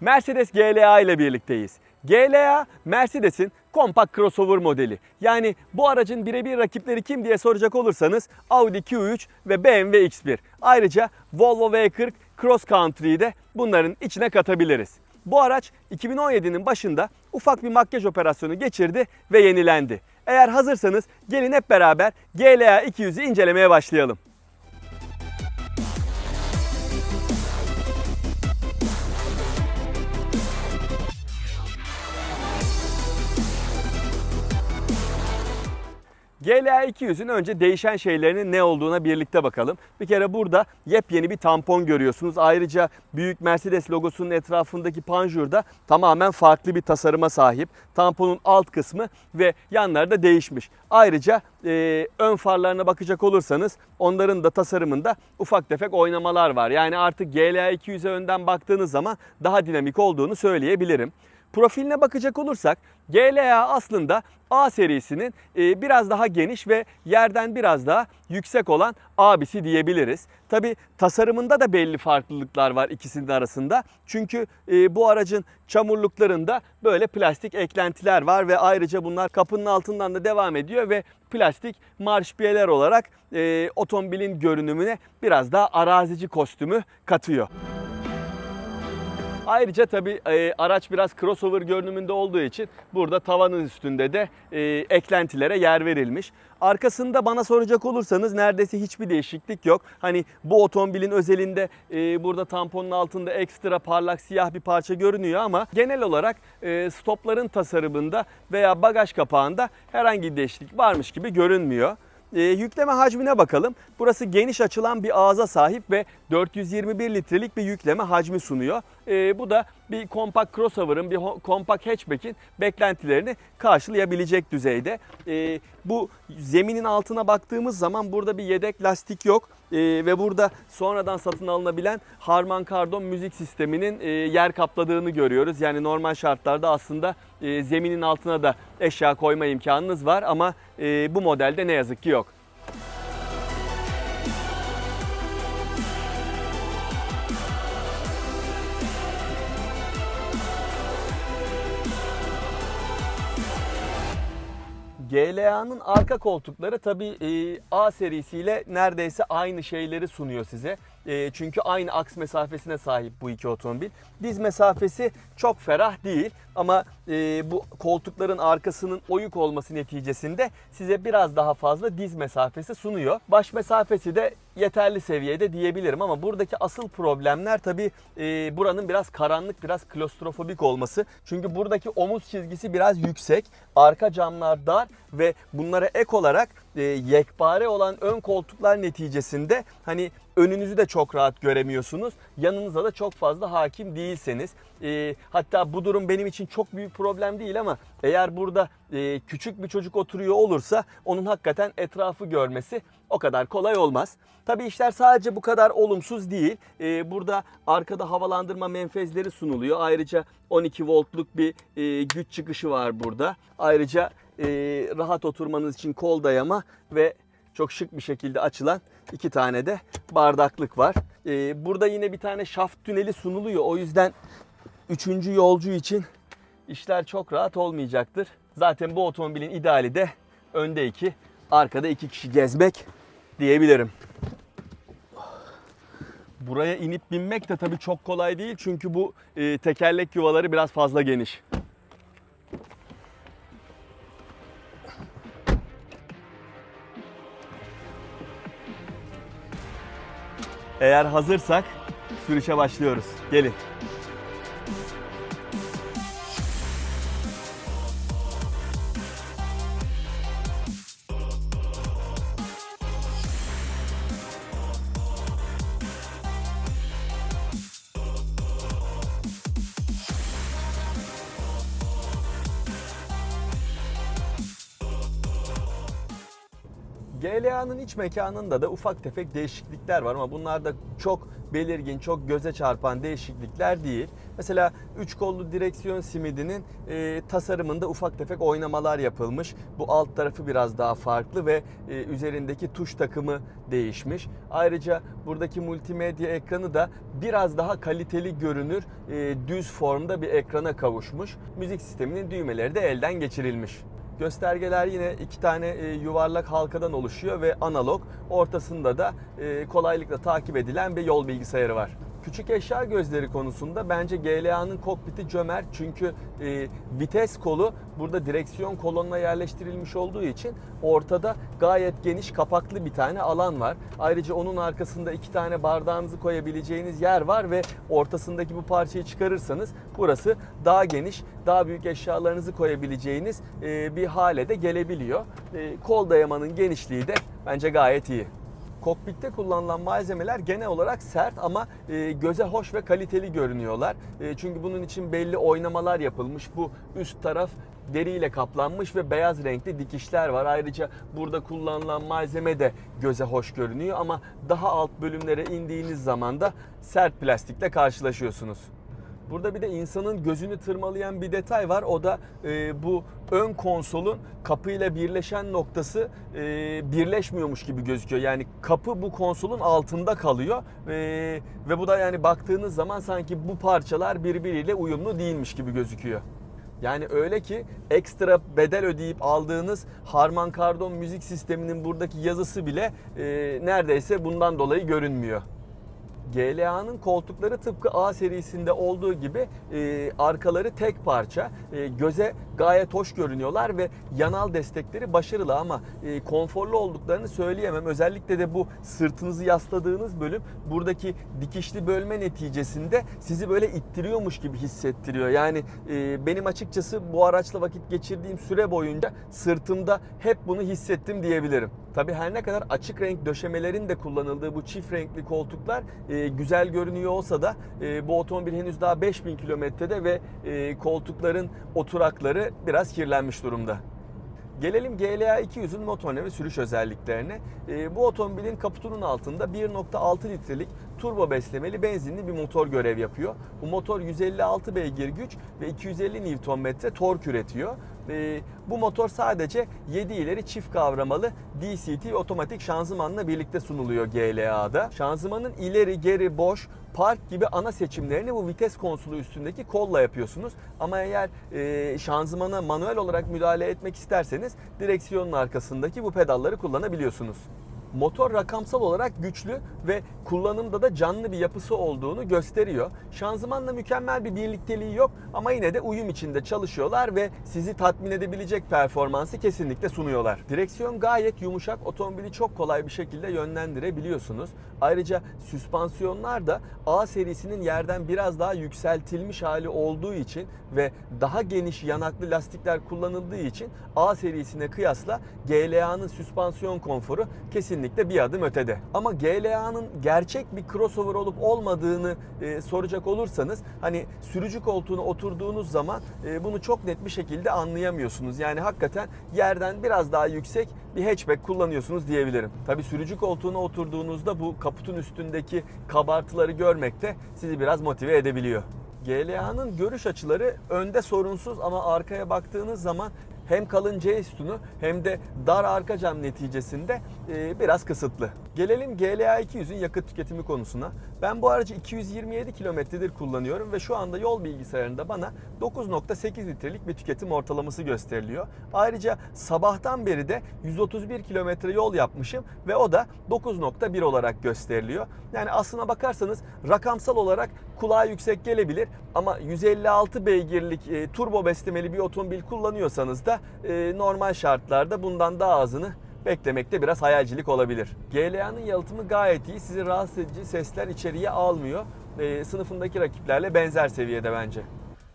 Mercedes GLA ile birlikteyiz. GLA Mercedes'in kompakt crossover modeli. Yani bu aracın birebir rakipleri kim diye soracak olursanız Audi Q3 ve BMW X1. Ayrıca Volvo V40 Cross Country'yi de bunların içine katabiliriz. Bu araç 2017'nin başında ufak bir makyaj operasyonu geçirdi ve yenilendi. Eğer hazırsanız gelin hep beraber GLA 200'ü incelemeye başlayalım. GLA 200'ün önce değişen şeylerinin ne olduğuna birlikte bakalım. Bir kere burada yepyeni bir tampon görüyorsunuz. Ayrıca büyük Mercedes logosunun etrafındaki panjur da tamamen farklı bir tasarıma sahip. Tamponun alt kısmı ve yanları da değişmiş. Ayrıca e, ön farlarına bakacak olursanız onların da tasarımında ufak tefek oynamalar var. Yani artık GLA 200'e önden baktığınız zaman daha dinamik olduğunu söyleyebilirim. Profiline bakacak olursak GLA aslında A serisinin e, biraz daha geniş ve yerden biraz daha yüksek olan abisi diyebiliriz. Tabi tasarımında da belli farklılıklar var ikisinin arasında. Çünkü e, bu aracın çamurluklarında böyle plastik eklentiler var ve ayrıca bunlar kapının altından da devam ediyor ve plastik marşpiyeler olarak e, otomobilin görünümüne biraz daha arazici kostümü katıyor. Ayrıca tabi araç biraz crossover görünümünde olduğu için burada tavanın üstünde de e, eklentilere yer verilmiş. Arkasında bana soracak olursanız neredeyse hiçbir değişiklik yok. Hani bu otomobilin özelinde e, burada tamponun altında ekstra parlak siyah bir parça görünüyor ama genel olarak e, stopların tasarımında veya bagaj kapağında herhangi bir değişiklik varmış gibi görünmüyor. E, yükleme hacmine bakalım. Burası geniş açılan bir ağza sahip ve 421 litrelik bir yükleme hacmi sunuyor. E, bu da bir kompakt crossover'ın, bir kompakt hatchback'in beklentilerini karşılayabilecek düzeyde. E, bu zeminin altına baktığımız zaman burada bir yedek lastik yok. E, ve burada sonradan satın alınabilen Harman Kardon müzik sisteminin e, yer kapladığını görüyoruz. Yani normal şartlarda aslında e, zeminin altına da eşya koyma imkanınız var ama e, bu modelde ne yazık ki yok. GLA'nın arka koltukları tabii e, A serisiyle neredeyse aynı şeyleri sunuyor size. E, çünkü aynı aks mesafesine sahip bu iki otomobil. Diz mesafesi çok ferah değil ama e, bu koltukların arkasının oyuk olması neticesinde size biraz daha fazla diz mesafesi sunuyor. Baş mesafesi de yeterli seviyede diyebilirim ama buradaki asıl problemler tabii e, buranın biraz karanlık, biraz klostrofobik olması. Çünkü buradaki omuz çizgisi biraz yüksek, arka camlar dar ve bunlara ek olarak e, yekpare olan ön koltuklar neticesinde hani önünüzü de çok rahat göremiyorsunuz. Yanınıza da çok fazla hakim değilseniz. E, hatta bu durum benim için çok büyük problem değil ama eğer burada e, küçük bir çocuk oturuyor olursa onun hakikaten etrafı görmesi o kadar kolay olmaz. Tabi işler sadece bu kadar olumsuz değil. E, burada arkada havalandırma menfezleri sunuluyor. Ayrıca 12 voltluk bir e, güç çıkışı var burada. Ayrıca rahat oturmanız için kol dayama ve çok şık bir şekilde açılan iki tane de bardaklık var. Burada yine bir tane şaft tüneli sunuluyor. O yüzden üçüncü yolcu için işler çok rahat olmayacaktır. Zaten bu otomobilin ideali de önde iki, arkada iki kişi gezmek diyebilirim. Buraya inip binmek de tabii çok kolay değil çünkü bu e, tekerlek yuvaları biraz fazla geniş. Eğer hazırsak sürüşe başlıyoruz. Gelin. GLA'nın iç mekanında da ufak tefek değişiklikler var ama bunlar da çok belirgin, çok göze çarpan değişiklikler değil. Mesela 3 kollu direksiyon simidinin e, tasarımında ufak tefek oynamalar yapılmış. Bu alt tarafı biraz daha farklı ve e, üzerindeki tuş takımı değişmiş. Ayrıca buradaki multimedya ekranı da biraz daha kaliteli görünür, e, düz formda bir ekrana kavuşmuş. Müzik sisteminin düğmeleri de elden geçirilmiş. Göstergeler yine iki tane e, yuvarlak halkadan oluşuyor ve analog. Ortasında da e, kolaylıkla takip edilen bir yol bilgisayarı var. Küçük eşya gözleri konusunda bence GLA'nın kokpiti cömert çünkü e, vites kolu burada direksiyon kolonuna yerleştirilmiş olduğu için ortada gayet geniş kapaklı bir tane alan var. Ayrıca onun arkasında iki tane bardağınızı koyabileceğiniz yer var ve ortasındaki bu parçayı çıkarırsanız burası daha geniş, daha büyük eşyalarınızı koyabileceğiniz e, bir hale de gelebiliyor. E, kol dayamanın genişliği de bence gayet iyi. Kokpitte kullanılan malzemeler genel olarak sert ama e, göze hoş ve kaliteli görünüyorlar. E, çünkü bunun için belli oynamalar yapılmış. Bu üst taraf deriyle kaplanmış ve beyaz renkli dikişler var. Ayrıca burada kullanılan malzeme de göze hoş görünüyor ama daha alt bölümlere indiğiniz zaman da sert plastikle karşılaşıyorsunuz. Burada bir de insanın gözünü tırmalayan bir detay var. O da e, bu ön konsolun kapıyla birleşen noktası e, birleşmiyormuş gibi gözüküyor. Yani kapı bu konsolun altında kalıyor E, ve bu da yani baktığınız zaman sanki bu parçalar birbiriyle uyumlu değilmiş gibi gözüküyor. Yani öyle ki ekstra bedel ödeyip aldığınız Harman Kardon müzik sisteminin buradaki yazısı bile e, neredeyse bundan dolayı görünmüyor. GLA'nın koltukları tıpkı A serisinde olduğu gibi e, arkaları tek parça. E, göze gayet hoş görünüyorlar ve yanal destekleri başarılı ama e, konforlu olduklarını söyleyemem. Özellikle de bu sırtınızı yasladığınız bölüm buradaki dikişli bölme neticesinde sizi böyle ittiriyormuş gibi hissettiriyor. Yani e, benim açıkçası bu araçla vakit geçirdiğim süre boyunca sırtımda hep bunu hissettim diyebilirim. Tabi her ne kadar açık renk döşemelerin de kullanıldığı bu çift renkli koltuklar e, güzel görünüyor olsa da e, bu otomobil henüz daha 5000 kilometrede ve e, koltukların oturakları biraz kirlenmiş durumda. Gelelim GLA 200'ün motorine ve sürüş özelliklerine. E, bu otomobilin kaputunun altında 1.6 litrelik turbo beslemeli benzinli bir motor görev yapıyor. Bu motor 156 beygir güç ve 250 Nm tork üretiyor. E, bu motor sadece 7 ileri çift kavramalı DCT otomatik şanzımanla birlikte sunuluyor GLA'da. Şanzımanın ileri, geri, boş, park gibi ana seçimlerini bu vites konsolu üstündeki kolla yapıyorsunuz. Ama eğer e, şanzımana manuel olarak müdahale etmek isterseniz direksiyonun arkasındaki bu pedalları kullanabiliyorsunuz. Motor rakamsal olarak güçlü ve kullanımda da canlı bir yapısı olduğunu gösteriyor. Şanzımanla mükemmel bir birlikteliği yok ama yine de uyum içinde çalışıyorlar ve sizi tatmin edebilecek performansı kesinlikle sunuyorlar. Direksiyon gayet yumuşak, otomobili çok kolay bir şekilde yönlendirebiliyorsunuz. Ayrıca süspansiyonlar da A serisinin yerden biraz daha yükseltilmiş hali olduğu için ve daha geniş yanaklı lastikler kullanıldığı için A serisine kıyasla GLA'nın süspansiyon konforu kesinlikle bir adım ötede. Ama GLA'nın gerçek bir crossover olup olmadığını e, soracak olursanız hani sürücü koltuğuna oturduğunuz zaman e, bunu çok net bir şekilde anlayamıyorsunuz. Yani hakikaten yerden biraz daha yüksek bir hatchback kullanıyorsunuz diyebilirim. Tabi sürücü koltuğuna oturduğunuzda bu kaputun üstündeki kabartıları görmek de sizi biraz motive edebiliyor. GLA'nın görüş açıları önde sorunsuz ama arkaya baktığınız zaman hem kalın C sütunu hem de dar arka cam neticesinde e, biraz kısıtlı. Gelelim GLA 200'ün yakıt tüketimi konusuna. Ben bu aracı 227 kilometredir kullanıyorum ve şu anda yol bilgisayarında bana 9.8 litrelik bir tüketim ortalaması gösteriliyor. Ayrıca sabahtan beri de 131 kilometre yol yapmışım ve o da 9.1 olarak gösteriliyor. Yani aslına bakarsanız rakamsal olarak kulağa yüksek gelebilir ama 156 beygirlik e, turbo beslemeli bir otomobil kullanıyorsanız da e, normal şartlarda bundan daha azını beklemekte biraz hayalcilik olabilir. GLA'nın yalıtımı gayet iyi. Sizi rahatsız edici sesler içeriye almıyor. E, sınıfındaki rakiplerle benzer seviyede bence.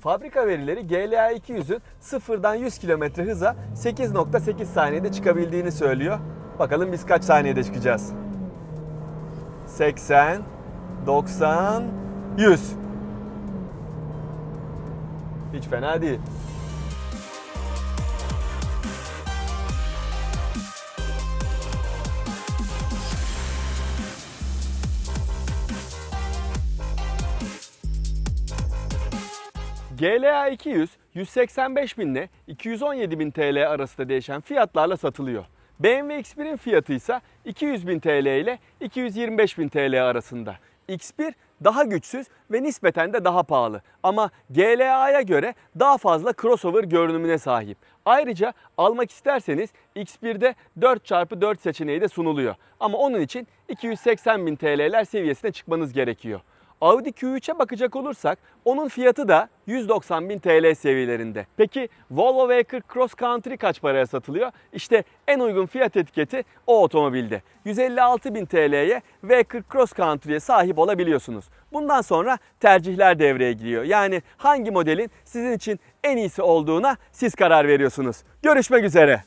Fabrika verileri GLA 200'ün sıfırdan 100 km hıza 8.8 saniyede çıkabildiğini söylüyor. Bakalım biz kaç saniyede çıkacağız? 80, 90, 100. Hiç fena değil. GLA 200 185 bin ile 217 bin TL arasında değişen fiyatlarla satılıyor. BMW X1'in fiyatı ise 200 bin TL ile 225 bin TL arasında. X1 daha güçsüz ve nispeten de daha pahalı. Ama GLA'ya göre daha fazla crossover görünümüne sahip. Ayrıca almak isterseniz X1'de 4x4 seçeneği de sunuluyor. Ama onun için 280 bin TL'ler seviyesine çıkmanız gerekiyor. Audi Q3'e bakacak olursak onun fiyatı da 190 bin TL seviyelerinde. Peki Volvo V40 Cross Country kaç paraya satılıyor? İşte en uygun fiyat etiketi o otomobilde. 156 bin TL'ye V40 Cross Country'ye sahip olabiliyorsunuz. Bundan sonra tercihler devreye giriyor. Yani hangi modelin sizin için en iyisi olduğuna siz karar veriyorsunuz. Görüşmek üzere.